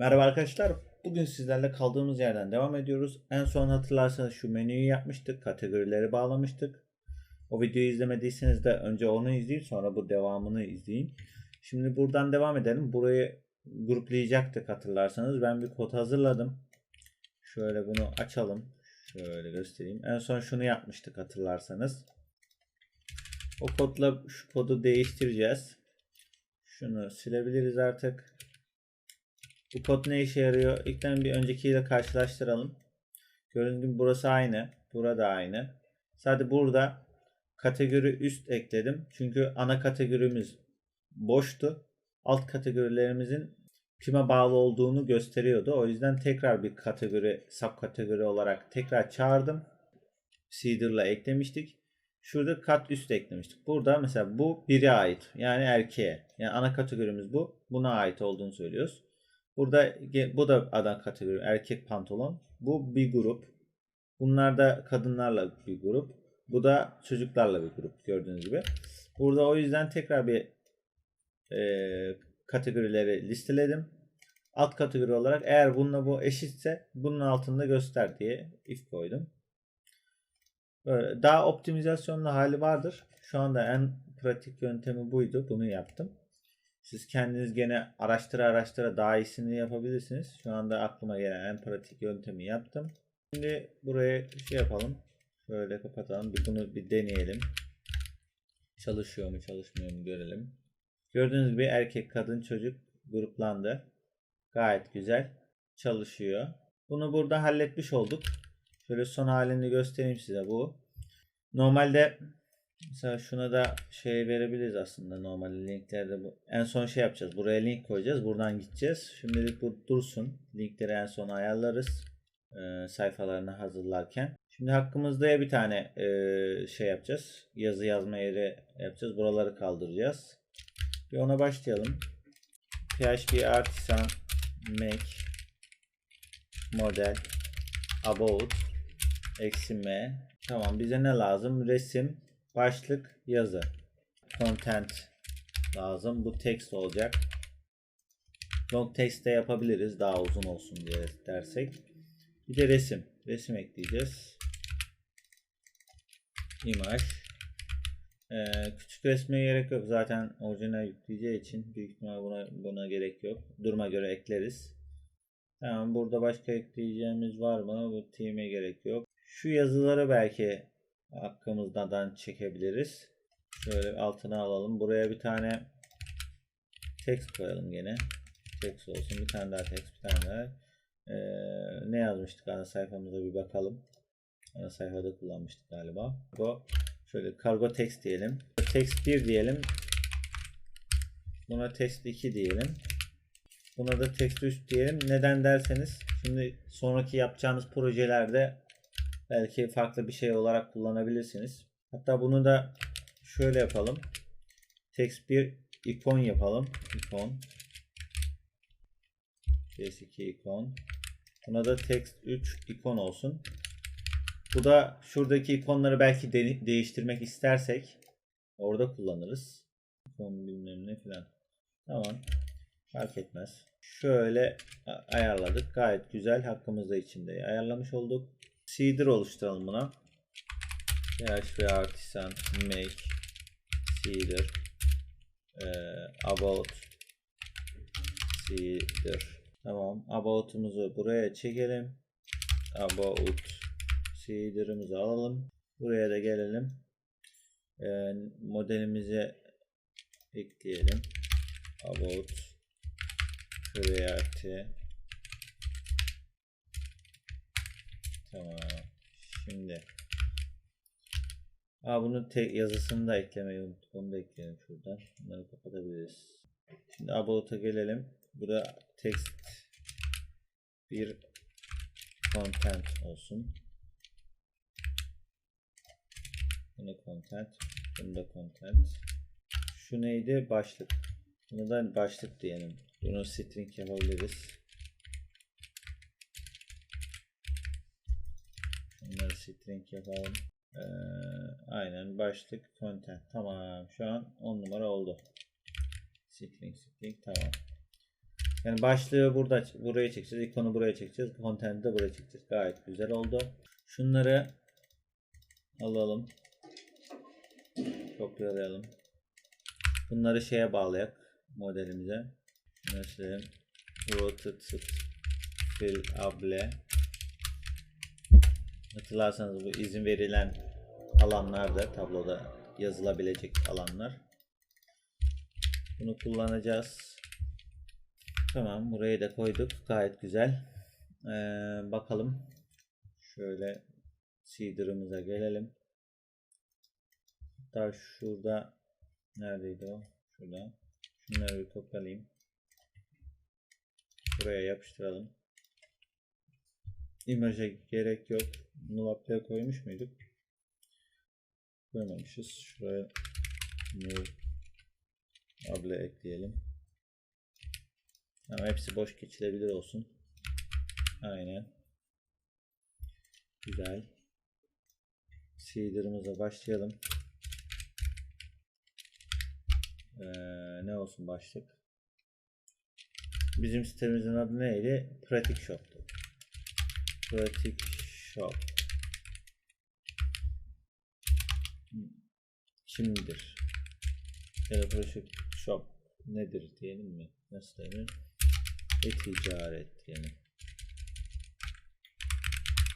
Merhaba arkadaşlar. Bugün sizlerle kaldığımız yerden devam ediyoruz. En son hatırlarsanız şu menüyü yapmıştık. Kategorileri bağlamıştık. O videoyu izlemediyseniz de önce onu izleyin sonra bu devamını izleyin. Şimdi buradan devam edelim. Burayı gruplayacaktık hatırlarsanız. Ben bir kod hazırladım. Şöyle bunu açalım. Şöyle göstereyim. En son şunu yapmıştık hatırlarsanız. O kodla şu kodu değiştireceğiz. Şunu silebiliriz artık. Bu kod ne işe yarıyor? İlkten bir öncekiyle karşılaştıralım. Gördüğünüz gibi burası aynı. Burada aynı. Sadece burada kategori üst ekledim. Çünkü ana kategorimiz boştu. Alt kategorilerimizin kime bağlı olduğunu gösteriyordu. O yüzden tekrar bir kategori, sub kategori olarak tekrar çağırdım. Seeder'la eklemiştik. Şurada kat üst eklemiştik. Burada mesela bu biri ait. Yani erkeğe. Yani ana kategorimiz bu. Buna ait olduğunu söylüyoruz. Burada bu da adam kategori erkek pantolon. Bu bir grup. Bunlar da kadınlarla bir grup. Bu da çocuklarla bir grup gördüğünüz gibi. Burada o yüzden tekrar bir e, kategorileri listeledim. Alt kategori olarak eğer bununla bu eşitse bunun altında göster diye if koydum. Böyle daha optimizasyonlu hali vardır. Şu anda en pratik yöntemi buydu. Bunu yaptım. Siz kendiniz gene araştıra araştıra daha iyisini yapabilirsiniz. Şu anda aklıma gelen en pratik yöntemi yaptım. Şimdi buraya şey yapalım. Böyle kapatalım. Bir bunu bir deneyelim. Çalışıyor mu çalışmıyor mu görelim. Gördüğünüz gibi erkek, kadın, çocuk gruplandı. Gayet güzel. Çalışıyor. Bunu burada halletmiş olduk. Şöyle son halini göstereyim size bu. Normalde Mesela şuna da şey verebiliriz aslında normal linklerde bu. En son şey yapacağız. Buraya link koyacağız. Buradan gideceğiz. Şimdilik bu dursun. Linkleri en son ayarlarız. Ee, sayfalarını hazırlarken. Şimdi hakkımızda bir tane e, şey yapacağız. Yazı yazma yeri yapacağız. Buraları kaldıracağız. Bir ona başlayalım. PHP Artisan Make Model About Eksi M Tamam bize ne lazım? Resim Başlık yazı. Content lazım. Bu text olacak. Long text de yapabiliriz. Daha uzun olsun diye dersek. Bir de resim. Resim ekleyeceğiz. Image. Ee, küçük resme gerek yok. Zaten orijinal yükleyeceği için büyük ihtimal buna, buna gerek yok. Duruma göre ekleriz. Tamam burada başka ekleyeceğimiz var mı? Bu team'e gerek yok. Şu yazıları belki hakkımızdan çekebiliriz. Şöyle altına alalım. Buraya bir tane text koyalım gene. Text olsun. Bir tane daha text. Bir tane daha. Ee, ne yazmıştık ana sayfamıza bir bakalım. Ana sayfada kullanmıştık galiba. Bu şöyle kargo text diyelim. Text 1 diyelim. Buna text 2 diyelim. Buna da text 3 diyelim. Neden derseniz şimdi sonraki yapacağınız projelerde belki farklı bir şey olarak kullanabilirsiniz. Hatta bunu da şöyle yapalım. Text bir ikon yapalım. İkon. CS2 ikon. Buna da text 3 ikon olsun. Bu da şuradaki ikonları belki de- değiştirmek istersek orada kullanırız. İkon bilmem ne filan. Tamam. Fark etmez. Şöyle ayarladık. Gayet güzel. Hakkımızda içinde ayarlamış olduk. Seeder oluşturalım buna. PHP Artisan Make Seeder ee, About Seeder Tamam. About'umuzu buraya çekelim. About Seeder'ımızı alalım. Buraya da gelelim. Ee, modelimizi ekleyelim. About Create Tamam. Şimdi Aa, bunu tek yazısını da eklemeyi unuttuk. Onu da ekleyelim şuradan. Bunları kapatabiliriz. Şimdi About'a gelelim. Burada text bir content olsun. Bunu content. Bunu da content. Şu neydi? Başlık. Bunu da başlık diyelim. Bunu string yapabiliriz. Bunları string yapalım. Ee, aynen başlık content. Tamam. Şu an 10 numara oldu. String string tamam. Yani başlığı burada buraya çekeceğiz. ikonu buraya çekeceğiz. Content'i de buraya çekeceğiz. Gayet güzel oldu. Şunları alalım. Kopyalayalım. Bunları şeye bağlayak modelimize. Mesela rotated fill able Hatırlarsanız bu izin verilen alanlarda tabloda yazılabilecek alanlar. Bunu kullanacağız. Tamam burayı da koyduk. Gayet güzel. Ee, bakalım. Şöyle seeder'ımıza gelelim. Hatta şurada neredeydi o? Şurada. Şunları bir kopyalayayım. Buraya yapıştıralım. Image'e gerek yok. Null app'e koymuş muyduk? Koymamışız. Şuraya null able ekleyelim. Ama hepsi boş geçilebilir olsun. Aynen. Güzel. Seeder'ımıza başlayalım. Ee, ne olsun başlık? Bizim sitemizin adı neydi? Pratik Shop'tu. Pratik Shop. Kimdir? Ya da Pratik Shop nedir diyelim mi? Nasıl denir? E-ticaret diyelim.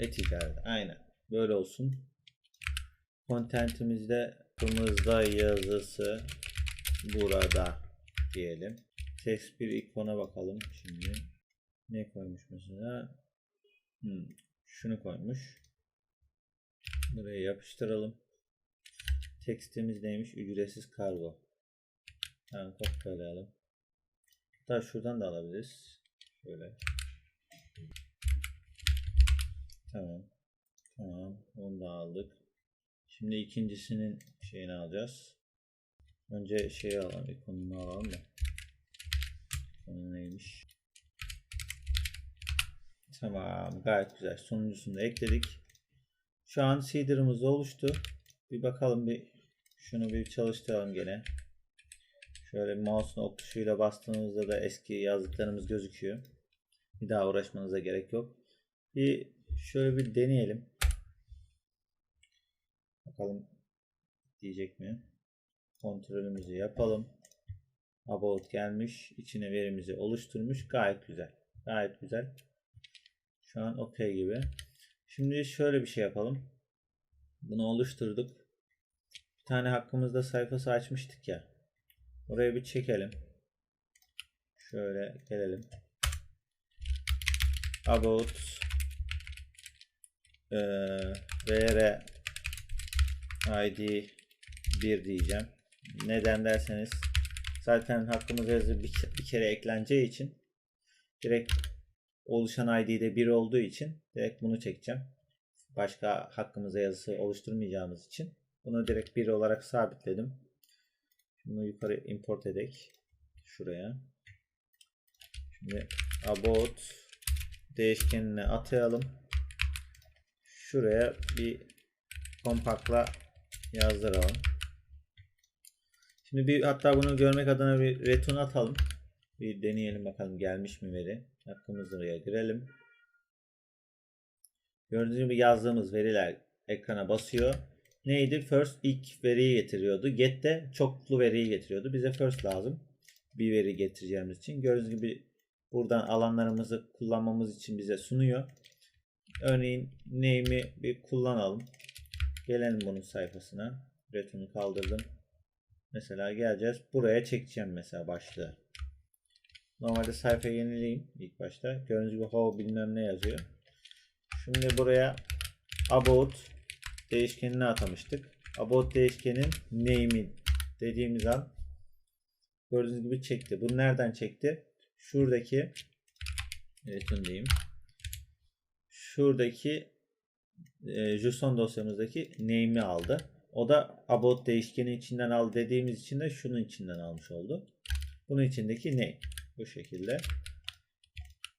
E-ticaret. Aynen. Böyle olsun. Contentimizde kırmızıda yazısı burada diyelim. Text bir ikona bakalım şimdi. Ne koymuş mesela? Hmm, şunu koymuş. Buraya yapıştıralım. Tekstimiz neymiş? Ücretsiz kargo. Tamam kopyalayalım. Hatta şuradan da alabiliriz. Şöyle. Tamam. Tamam. Onu da aldık. Şimdi ikincisinin şeyini alacağız. Önce şeyi alalım. ikonunu alalım da. Konu neymiş? Tamam. Gayet güzel. Sonuncusunu da ekledik. Şu an seeder'ımız oluştu. Bir bakalım bir şunu bir çalıştıralım gene. Şöyle mouse'un ok tuşuyla bastığımızda da eski yazdıklarımız gözüküyor. Bir daha uğraşmanıza gerek yok. Bir şöyle bir deneyelim. Bakalım diyecek mi? Kontrolümüzü yapalım. About gelmiş. içine verimizi oluşturmuş. Gayet güzel. Gayet güzel. Şu an OK gibi. Şimdi şöyle bir şey yapalım. Bunu oluşturduk. Bir tane hakkımızda sayfası açmıştık ya. Oraya bir çekelim. Şöyle gelelim. About e, id 1 diyeceğim. Neden derseniz zaten hakkımıza yazı bir, bir kere ekleneceği için direkt oluşan ID'de 1 olduğu için direkt bunu çekeceğim. Başka hakkımıza yazısı oluşturmayacağımız için bunu direkt 1 olarak sabitledim. Bunu yukarı import edek. Şuraya. Şimdi about değişkenine atayalım. Şuraya bir kompakla yazdıralım. Şimdi bir hatta bunu görmek adına bir return atalım. Bir deneyelim bakalım gelmiş mi veri. Hakkımızda oraya girelim. Gördüğünüz gibi yazdığımız veriler ekrana basıyor. Neydi? First ilk veriyi getiriyordu. Get de çoklu veriyi getiriyordu. Bize first lazım. Bir veri getireceğimiz için. Gördüğünüz gibi buradan alanlarımızı kullanmamız için bize sunuyor. Örneğin name'i bir kullanalım. Gelelim bunun sayfasına. Return'u kaldırdım. Mesela geleceğiz. Buraya çekeceğim mesela başlığı. Normalde sayfayı yenileyim ilk başta. Gördüğünüz gibi how bilmem ne yazıyor. Şimdi buraya about değişkenini atamıştık. About değişkenin name'i dediğimiz an gördüğünüz gibi çekti. Bu nereden çekti? Şuradaki return diyeyim. Şuradaki e, JSON dosyamızdaki name'i aldı. O da about değişkeni içinden al dediğimiz için de şunun içinden almış oldu. Bunun içindeki name. Bu şekilde.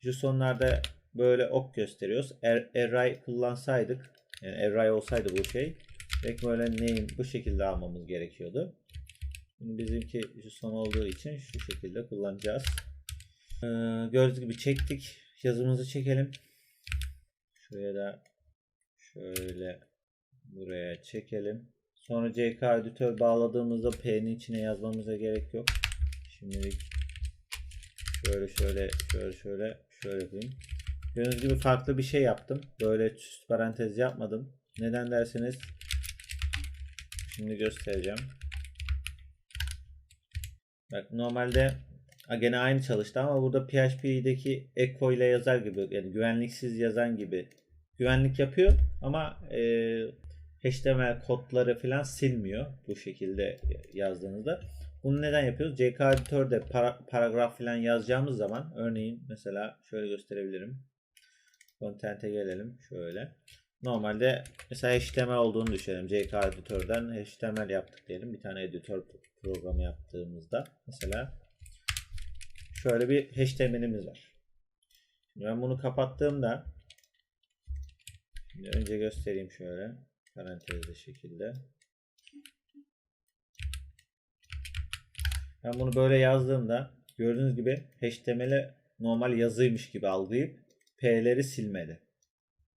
JSON'larda böyle ok gösteriyoruz. Er, array kullansaydık yani array olsaydı bu şey direkt böyle name bu şekilde almamız gerekiyordu. Şimdi bizimki JSON olduğu için şu şekilde kullanacağız. Ee, gördüğünüz gibi çektik. Yazımızı çekelim. Şuraya da şöyle buraya çekelim. Sonra CK editör bağladığımızda P'nin içine yazmamıza gerek yok. Şimdilik şöyle şöyle şöyle şöyle şöyle yapayım. Gördüğünüz gibi farklı bir şey yaptım. Böyle üst parantez yapmadım. Neden derseniz şimdi göstereceğim. Bak normalde gene aynı çalıştı ama burada PHP'deki echo ile yazar gibi yani güvenliksiz yazan gibi güvenlik yapıyor ama e, HTML kodları falan silmiyor bu şekilde yazdığınızda. Bunu neden yapıyoruz? CK editörde para, paragraf falan yazacağımız zaman örneğin mesela şöyle gösterebilirim. Content'e gelelim şöyle. Normalde mesela HTML olduğunu düşünelim. CK editörden HTML yaptık diyelim. Bir tane editör programı yaptığımızda mesela şöyle bir HTML'imiz var. Şimdi ben bunu kapattığımda şimdi önce göstereyim şöyle parantezli şekilde. Ben bunu böyle yazdığımda gördüğünüz gibi HTML'e normal yazıymış gibi algılayıp P'leri silmedi.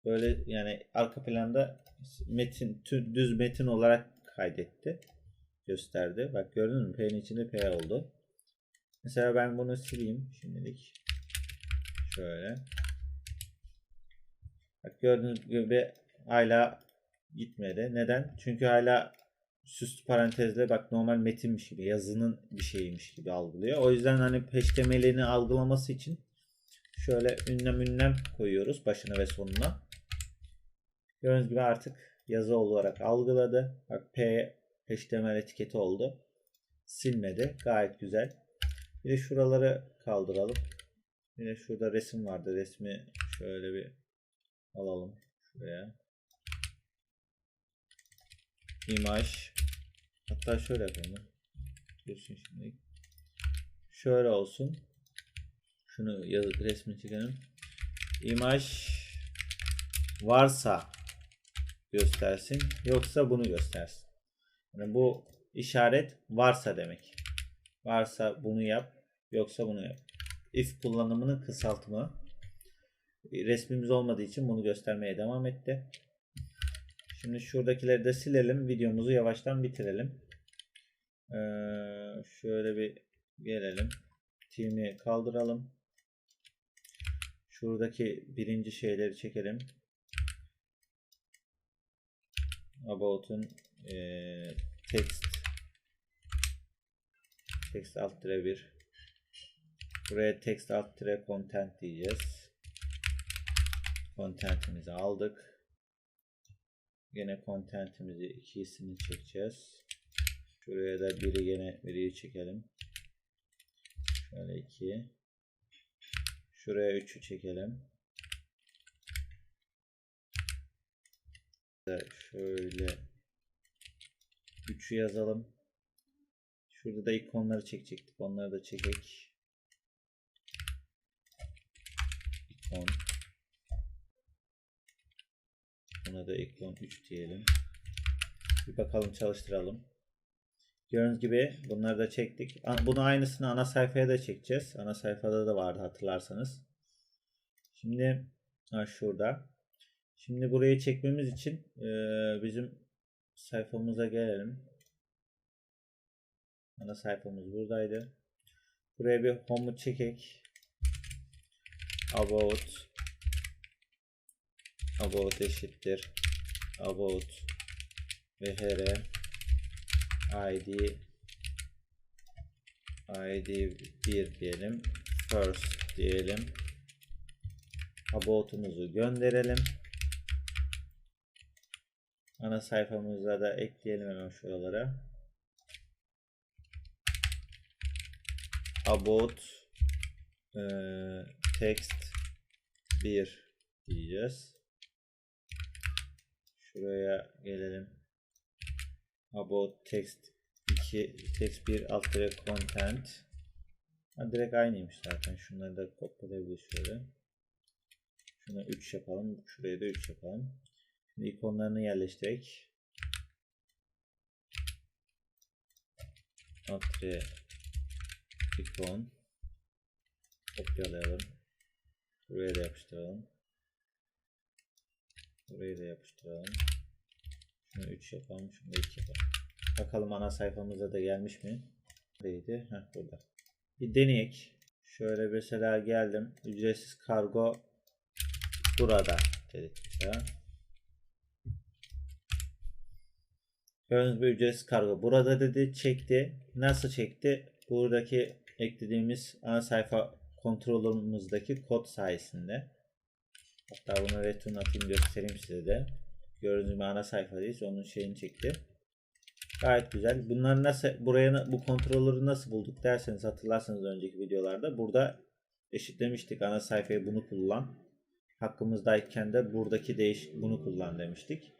Böyle yani arka planda metin düz metin olarak kaydetti. Gösterdi. Bak gördün mü? P'nin içinde P oldu. Mesela ben bunu sileyim şimdilik. Şöyle. Bak gördüğünüz gibi hala gitmedi. Neden? Çünkü hala süslü parantezle bak normal metinmiş gibi yazının bir şeymiş gibi algılıyor. O yüzden hani HTML'ini algılaması için şöyle ünlem ünlem koyuyoruz başına ve sonuna. Gördüğünüz gibi artık yazı olarak algıladı. Bak P HTML etiketi oldu. Silmedi. Gayet güzel. Bir de şuraları kaldıralım. Bir de şurada resim vardı. Resmi şöyle bir alalım şuraya. İmaj. Hatta şöyle yapalım. Görsün şimdi. Şöyle olsun. Şunu yazıp resmini çekelim. İmaj varsa göstersin. Yoksa bunu göstersin. Yani bu işaret varsa demek. Varsa bunu yap. Yoksa bunu yap. If kullanımının kısaltımı. Resmimiz olmadığı için bunu göstermeye devam etti. Şimdi şuradakileri de silelim. Videomuzu yavaştan bitirelim. Ee, şöyle bir gelelim. Team'i kaldıralım. Şuradaki birinci şeyleri çekelim. About'un e, text text alt tire 1 buraya text alt tire content diyeceğiz. Contentimizi aldık. Yine contentimizi ikisini çekeceğiz. Şuraya da biri yine biriyi çekelim. Şöyle iki. Şuraya üçü çekelim. Şöyle üçü yazalım. Şurada da ikonları çekecektik. Onları da çekek. İkon. Buna da ikon 3 diyelim. Bir bakalım çalıştıralım. Gördüğünüz gibi bunları da çektik. Bunu aynısını ana sayfaya da çekeceğiz. Ana sayfada da vardı hatırlarsanız. Şimdi ha şurada. Şimdi burayı çekmemiz için e, bizim sayfamıza gelelim. Ana sayfamız buradaydı. Buraya bir home'u çekek. About About eşittir. About ve hr id id 1 diyelim. First diyelim. About'umuzu gönderelim. Ana sayfamıza da ekleyelim hemen şuralara. About e, text 1 diyeceğiz. Şuraya gelelim. About text 2 text 1 alt direkt content. Ha, direkt aynıymış zaten. Şunları da kopyalayabiliriz şöyle. Şuna 3 yapalım. Şuraya da 3 yapalım. Şimdi ikonlarını yerleştirek. Alt ikon. Kopyalayalım. Buraya da yapıştıralım. Buraya da yapıştıralım. Şunu 3 yapalım. Şunu da 2 yapalım. Bakalım ana sayfamıza da gelmiş mi? Neredeydi? Heh burada. Bir deneyek. Şöyle mesela geldim. Ücretsiz kargo burada dedik mesela. Gördüğünüz gibi ücretsiz kargo burada dedi çekti. Nasıl çekti? Buradaki eklediğimiz ana sayfa kontrolümüzdeki kod sayesinde. Hatta bunu return atayım göstereyim size de. Gördüğünüz ana sayfadayız. Onun şeyini çekti. Gayet güzel. Bunları nasıl buraya bu kontrolleri nasıl bulduk derseniz hatırlarsanız önceki videolarda burada eşitlemiştik ana sayfayı bunu kullan. Hakkımızdayken de buradaki değiş bunu kullan demiştik.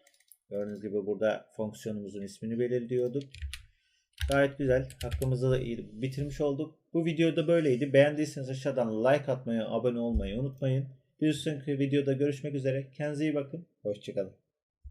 Gördüğünüz gibi burada fonksiyonumuzun ismini belirliyorduk. Gayet güzel. Hakkımızda da iyi bitirmiş olduk. Bu videoda böyleydi. Beğendiyseniz aşağıdan like atmayı, abone olmayı unutmayın. Bir sonraki videoda görüşmek üzere. Kendinize iyi bakın. Hoşçakalın.